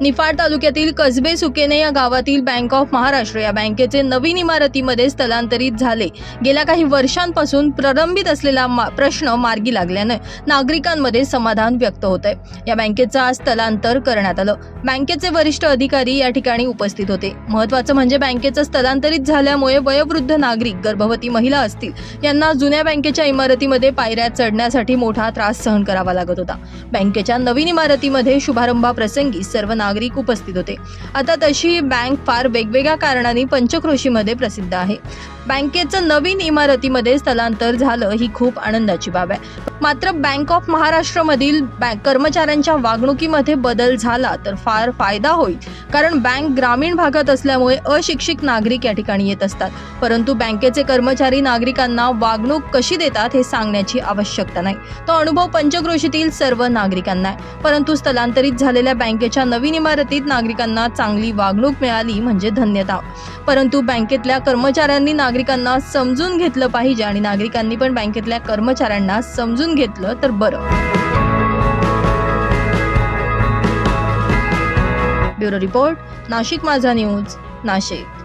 निफाड तालुक्यातील कसबे सुकेने या गावातील बँक ऑफ महाराष्ट्र या बँकेचे नवीन इमारतीमध्ये स्थलांतरित झाले. गेल्या काही वर्षांपासून प्रलंबित असलेला मा- प्रश्न मार्गी लागल्यानं नागरिकांमध्ये समाधान व्यक्त होत आहे या बँकेचं आज स्थलांतर करण्यात आलं. बँकेचे वरिष्ठ अधिकारी या ठिकाणी उपस्थित होते. महत्वाचं म्हणजे बँकेचं स्थलांतरित झाल्यामुळे वयोवृद्ध नागरिक गर्भवती महिला असतील यांना जुन्या बँकेच्या इमारतीमध्ये पायऱ्या चढण्यासाठी मोठा त्रास सहन करावा लागत होता. बँकेच्या नवीन इमारतीमध्ये शुभारंभाप्रसंगी सर्व नागरिक उपस्थित होते. आता तशी बँक फार वेगवेगळ्या कारणांनी पंचक्रोशीमध्ये प्रसिद्ध आहे. बँकेचं नवीन इमारतीमध्ये स्थलांतर झालं ही खूप आनंदाची बाब आहे. मात्र बँक ऑफ महाराष्ट्रमधील बँक कर्मचाऱ्यांच्या वागणुकीमध्ये बदल झाला तर फार फायदा होईल. कारण बँक ग्रामीण भागात असल्यामुळे अशिक्षित नागरिक या ठिकाणी येत असतात. परंतु बँकेचे कर्मचारी नागरिकांना वागणूक कशी देतात हे सांगण्याची आवश्यकता नाही. तो अनुभव पंचक्रोशीतील सर्व नागरिकांना आहे. परंतु स्थलांतरित झालेल्या बँकेच्या नवीन इमारतीत नागरिकांना चांगली वागणूक मिळाली म्हणजे धन्यता. परंतु बँकेतल्या कर्मचाऱ्यांनी नागरिकांना समजून घेतलं पाहिजे आणि नागरिकांनी पण बँकेतल्या कर्मचाऱ्यांना समजून घेतलं तर बरं. ब्युरो रिपोर्ट नाशिक माझा न्यूज नाशिक.